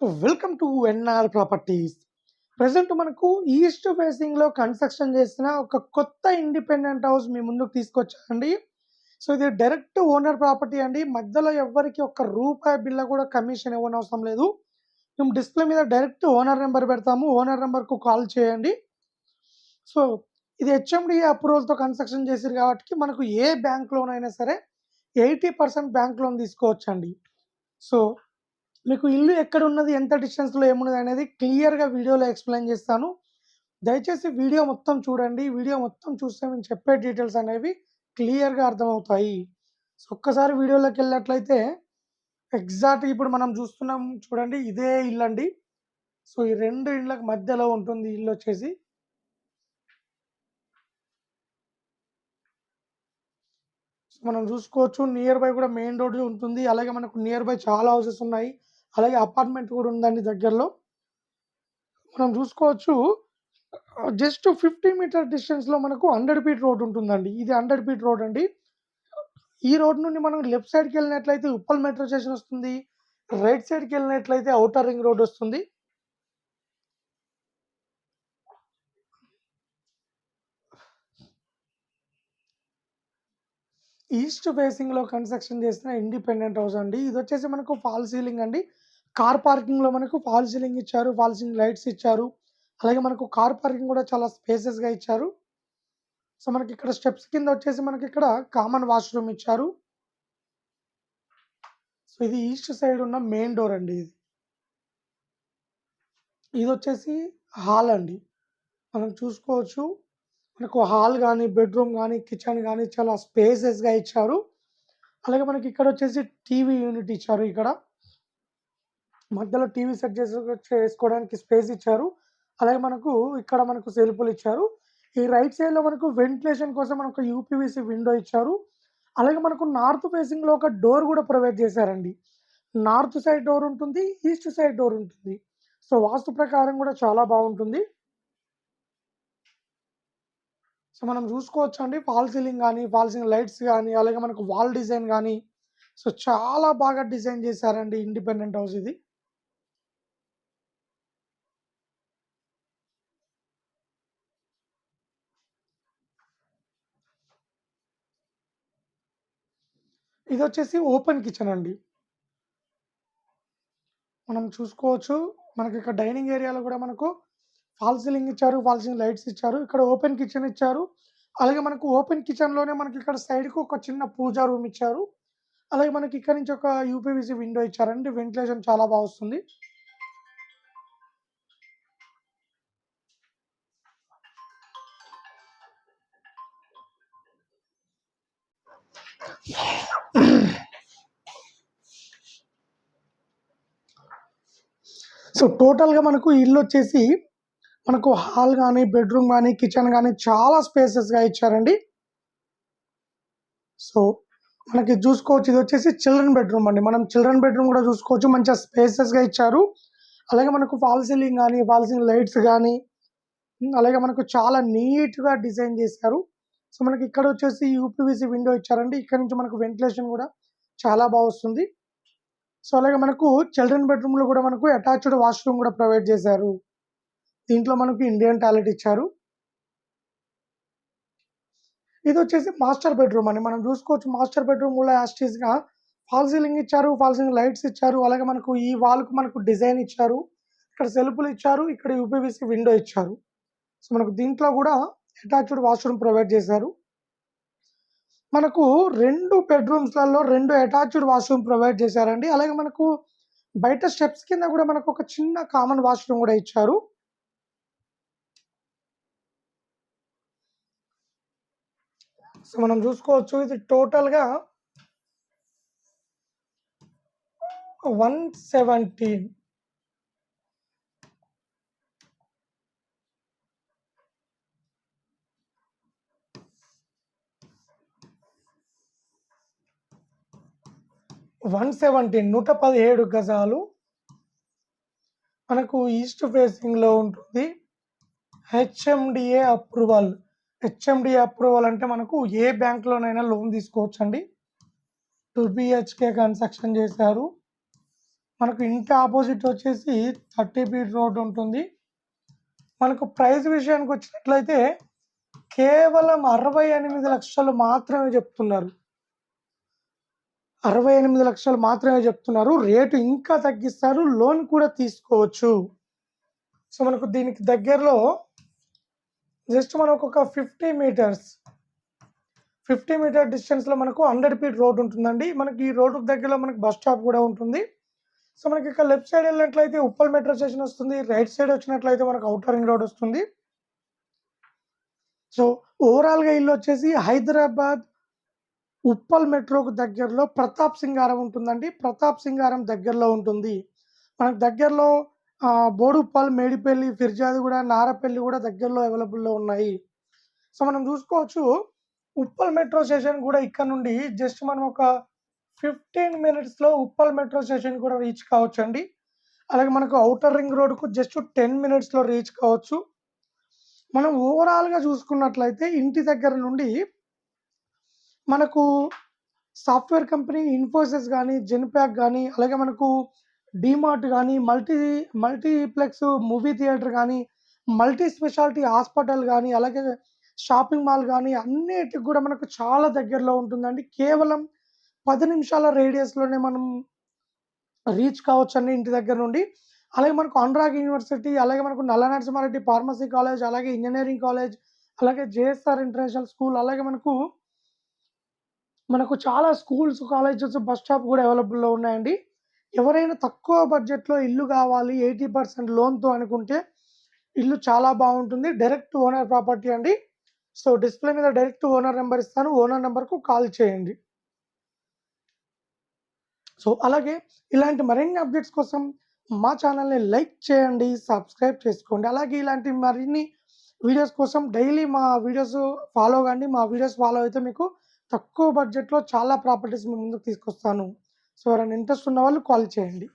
Welcome to NR properties. Present మనకు east ఫేసింగ్లో construction చేసిన ఒక కొత్త ఇండిపెండెంట్ హౌస్ మీ ముందుకు తీసుకొచ్చామండి సో ఇది డైరెక్ట్ ఓనర్ ప్రాపర్టీ అండి. మధ్యలో ఎవ్వరికి ఒక్క రూపాయి బిల్ల కూడా కమిషన్ ఇవ్వని అవసరం లేదు. మేము డిస్ప్లే మీద డైరెక్ట్ ఓనర్ నెంబర్ పెడతాము. ఓనర్ నెంబర్కు కాల్ చేయండి. సో ఇది హెచ్ఎండి అప్రూవల్తో కన్స్ట్రక్షన్ చేసారు కాబట్టి మనకు ఏ బ్యాంక్ లోన్ అయినా సరే ఎయిటీ పర్సెంట్ బ్యాంక్ లోన్ తీసుకోవచ్చండి. సో మీకు ఇల్లు ఎక్కడ ఉన్నది ఎంత డిస్టెన్స్లో ఏమున్నది అనేది క్లియర్గా వీడియోలో ఎక్స్ప్లెయిన్ చేస్తాను. దయచేసి వీడియో మొత్తం చూడండి. వీడియో మొత్తం చూస్తే నేను చెప్పే డీటెయిల్స్ అనేవి క్లియర్గా అర్థమవుతాయి. సో ఒక్కసారి వీడియోలోకి వెళ్ళినట్లయితే ఎగ్జాక్ట్ ఇప్పుడు మనం చూస్తున్నాం చూడండి ఇదే ఇల్లు అండి. సో ఈ రెండు ఇళ్ళకి మధ్యలో ఉంటుంది ఇల్లు వచ్చేసి. మనం చూసుకోవచ్చు నియర్ బై కూడా మెయిన్ రోడ్ ఉంటుంది. అలాగే మనకు నియర్ బై చాలా హౌసెస్ ఉన్నాయి. అలాగే అపార్ట్మెంట్ కూడా ఉందండి దగ్గరలో. మనం చూసుకోవచ్చు జస్ట్ ఫిఫ్టీ మీటర్ డిస్టెన్స్లో మనకు హండ్రెడ్ ఫీట్ రోడ్ ఉంటుందండి. ఇది హండ్రెడ్ ఫీట్ రోడ్ అండి. ఈ రోడ్ నుండి మనం లెఫ్ట్ సైడ్కి వెళ్ళినట్లయితే ఉప్పల్ మెట్రో స్టేషన్ వస్తుంది. రైట్ సైడ్కి వెళ్ళినట్లయితే ఔటర్ రింగ్ రోడ్ వస్తుంది. ఈస్ట్ ఫేసింగ్లో కన్స్ట్రక్షన్ చేసిన ఇండిపెండెంట్ హౌస్ అండి. ఇది వచ్చేసి మనకు ఫాల్ సీలింగ్ అండి. కార్ పార్కింగ్లో మనకు ఫాల్ సీలింగ్ ఇచ్చారు ఫాల్ సీలింగ్ లైట్స్ ఇచ్చారు. అలాగే మనకు కార్ పార్కింగ్ కూడా చాలా స్పేసెస్గా ఇచ్చారు. సో మనకి ఇక్కడ స్టెప్స్ కింద వచ్చేసి మనకి ఇక్కడ కామన్ వాష్రూమ్ ఇచ్చారు. సో ఇది ఈస్ట్ సైడ్ ఉన్న మెయిన్ డోర్ అండి ఇది. ఇది వచ్చేసి హాల్ అండి. మనం చూసుకోవచ్చు. మనకు హాల్ కానీ బెడ్రూమ్ కానీ కిచెన్ కానీ చాలా స్పేసెస్గా ఇచ్చారు. అలాగే మనకి ఇక్కడ వచ్చేసి టీవీ యూనిట్ ఇచ్చారు ఇక్కడ. మధ్యలో టీవీ సెట్ చేసి చేసుకోవడానికి స్పేస్ ఇచ్చారు. అలాగే మనకు ఇక్కడ మనకు సెల్ఫ్లు ఇచ్చారు. ఈ రైట్ సైడ్లో మనకు వెంటిలేషన్ కోసం మనకు యూపీవీసీ విండో ఇచ్చారు. అలాగే మనకు నార్త్ ఫేసింగ్లో ఒక డోర్ కూడా ప్రొవైడ్ చేశారండి. నార్త్ సైడ్ డోర్ ఉంటుంది ఈస్ట్ సైడ్ డోర్ ఉంటుంది. సో వాస్తు ప్రకారం కూడా చాలా బాగుంటుంది. సో మనం చూసుకోవచ్చు అండి. ఫాల్ సీలింగ్ కానీ ఫాల్ సీలింగ్ లైట్స్ కానీ అలాగే మనకు వాల్ డిజైన్ కానీ సో చాలా బాగా డిజైన్ చేశారండి ఇండిపెండెంట్ హౌస్ ఇది. ఇది వచ్చేసి ఓపెన్ కిచెన్ అండి. మనం చూసుకోవచ్చు. మనకి ఇక్కడ డైనింగ్ ఏరియాలో కూడా మనకు ఫాల్ సీలింగ్ ఇచ్చారు ఫాల్ సీలింగ్ లైట్స్ ఇచ్చారు ఇక్కడ ఓపెన్ కిచెన్ ఇచ్చారు. అలాగే మనకు ఓపెన్ కిచెన్లోనే మనకి ఇక్కడ సైడ్కు ఒక చిన్న పూజా రూమ్ ఇచ్చారు. అలాగే మనకి ఇక్కడ నుంచి ఒక యూపీవీసీ విండో ఇచ్చారండి వెంటిలేషన్ చాలా బాగా వస్తుంది. సో టోటల్గా మనకు ఇల్లు వచ్చేసి మనకు హాల్ కానీ బెడ్రూమ్ కానీ కిచెన్ కానీ చాలా స్పేసెస్గా ఇచ్చారండి. సో మనకి చూసుకోవచ్చు ఇది వచ్చేసి చిల్డ్రన్ బెడ్రూమ్ అండి. మనం చిల్డ్రన్ బెడ్రూమ్ కూడా చూసుకోవచ్చు మంచిగా స్పేసెస్గా ఇచ్చారు. అలాగే మనకు ఫాల్ సీలింగ్ కానీ ఫాల్ సీలింగ్ లైట్స్ కానీ అలాగే మనకు చాలా నీట్గా డిజైన్ చేశారు. సో మనకి ఇక్కడ వచ్చేసి యూపీవీసీ విండో ఇచ్చారండి. ఇక్కడ నుంచి మనకు వెంటిలేషన్ కూడా చాలా బాగా వస్తుంది. సో అలాగే మనకు చిల్డ్రన్ బెడ్రూమ్లో కూడా మనకు అటాచ్డ్ వాష్రూమ్ కూడా ప్రొవైడ్ చేశారు. దీంట్లో మనకు ఇండియన్ టాలెట్ ఇచ్చారు. ఇది వచ్చేసి మాస్టర్ బెడ్రూమ్ అని. మనం చూసుకోవచ్చు మాస్టర్ బెడ్రూమ్ కూడా యాస్టీస్గా ఫాల్ సీలింగ్ ఇచ్చారు ఫాల్ సీలింగ్ లైట్స్ ఇచ్చారు అలాగే మనకు ఈ వాల్కు మనకు డిజైన్ ఇచ్చారు. ఇక్కడ సెల్ఫ్లు ఇచ్చారు ఇక్కడ యూపీవీసీ విండో ఇచ్చారు. సో మనకు దీంట్లో కూడా అటాచ్డ్ వాష్రూమ్ ప్రొవైడ్ చేశారు. మనకు రెండు బెడ్రూమ్స్లలో రెండు అటాచ్డ్ వాష్రూమ్ ప్రొవైడ్ చేశారండి. అలాగే మనకు బయట స్టెప్స్ కింద కూడా మనకు ఒక చిన్న కామన్ వాష్రూమ్ కూడా ఇచ్చారు. సో మనం చూసుకోవచ్చు ఇది టోటల్గా వన్ సెవెంటీన్ వన్ సెవెంటీన్ నూట పదిహేడు గజాలు మనకు ఈస్ట్ ఫేసింగ్లో ఉంటుంది. HMDA approval. హెచ్ఎండి అప్రూవల్ అంటే మనకు ఏ బ్యాంక్లోనైనా లోన్ తీసుకోవచ్చు అండి టూ బిహెచ్కే కన్స్ట్రక్షన్ చేశారు. మనకు ఇంటి ఆపోజిట్ వచ్చేసి థర్టీ ఫీట్ రోడ్ ఉంటుంది. మనకు ప్రైస్ విషయానికి వచ్చినట్లయితే కేవలం అరవై ఎనిమిది లక్షలు మాత్రమే చెప్తున్నారు. అరవై ఎనిమిది లక్షలు మాత్రమే చెప్తున్నారు. రేటు ఇంకా తగ్గిస్తారు. లోన్ కూడా తీసుకోవచ్చు. సో మనకు దీనికి దగ్గరలో జస్ట్ మనకు ఒక ఫిఫ్టీ మీటర్స్ ఫిఫ్టీ మీటర్ డిస్టెన్స్లో మనకు హండ్రెడ్ ఫీట్ రోడ్ ఉంటుందండి. మనకి ఈ రోడ్డు దగ్గరలో మనకి బస్ స్టాప్ కూడా ఉంటుంది. సో మనకి ఇక్కడ లెఫ్ట్ సైడ్ వెళ్ళినట్లయితే ఉప్పల్ మెట్రో స్టేషన్ వస్తుంది. రైట్ సైడ్ వచ్చినట్లయితే మనకు అవుటర్ రింగ్ రోడ్ వస్తుంది. సో ఓవరాల్గా ఇల్లు వచ్చేసి హైదరాబాద్ ఉప్పల్ మెట్రోకు దగ్గరలో ప్రతాప్ సింగారం ఉంటుందండి. ప్రతాప్ సింగారం దగ్గరలో ఉంటుంది. మనకు దగ్గరలో బోడుపాల్ మేడిపల్లి ఫిర్జాది కూడా నారపల్లి కూడా దగ్గరలో అవైలబుల్లో ఉన్నాయి. సో మనం చూసుకోవచ్చు ఉప్పల్ మెట్రో స్టేషన్ కూడా ఇక్కడ నుండి జస్ట్ మనం ఒక ఫిఫ్టీన్ మినిట్స్లో ఉప్పల్ మెట్రో స్టేషన్ కూడా రీచ్ కావచ్చు అండి అలాగే మనకు అవుటర్ రింగ్ రోడ్కు జస్ట్ టెన్ మినిట్స్లో రీచ్ కావచ్చు. మనం ఓవరాల్గా చూసుకున్నట్లయితే ఇంటి దగ్గర నుండి మనకు సాఫ్ట్వేర్ కంపెనీ ఇన్ఫోసిస్ కానీ జెన్ప్యాక్ కానీ అలాగే మనకు డీమార్ట్ కానీ మల్టీ మల్టీప్లెక్స్ మూవీ థియేటర్ కానీ మల్టీ స్పెషాలిటీ హాస్పిటల్ కానీ అలాగే షాపింగ్ మాల్ కానీ అన్నిటికి కూడా మనకు చాలా దగ్గరలో ఉంటుందండి. కేవలం పది నిమిషాల రేడియస్లోనే మనం రీచ్ కావచ్చండి ఇంటి దగ్గర నుండి. అలాగే మనకు అనురాగ్ యూనివర్సిటీ అలాగే మనకు నల్ల నరసింహారెడ్డి ఫార్మసీ కాలేజ్ అలాగే ఇంజనీరింగ్ కాలేజ్ అలాగే జేఎస్ఆర్ ఇంటర్నేషనల్ స్కూల్ అలాగే మనకు మనకు చాలా స్కూల్స్ కాలేజెస్ బస్ స్టాప్ కూడా అవైలబుల్లో ఉన్నాయండి. ఎవరైనా తక్కువ బడ్జెట్లో ఇల్లు కావాలి ఎయిటీ పర్సెంట్ లోన్తో అనుకుంటే ఇల్లు చాలా బాగుంటుంది. డైరెక్ట్ ఓనర్ ప్రాపర్టీ అండి. సో డిస్ప్లే మీద డైరెక్ట్ ఓనర్ నెంబర్ ఇస్తాను. ఓనర్ నెంబర్కు కాల్ చేయండి. సో అలాగే ఇలాంటి మరిన్ని అప్డేట్స్ కోసం మా ఛానల్ని లైక్ చేయండి సబ్స్క్రైబ్ చేసుకోండి. అలాగే ఇలాంటి మరిన్ని వీడియోస్ కోసం డైలీ మా వీడియోస్ ఫాలో కండి మా వీడియోస్ ఫాలో అయితే మీకు తక్కువ బడ్జెట్లో చాలా ప్రాపర్టీస్ మీ ముందుకు తీసుకొస్తాను. సో ఎవరైనా ఇంట్రెస్ట్ ఉన్న వాళ్ళు కాల్ చేయండి.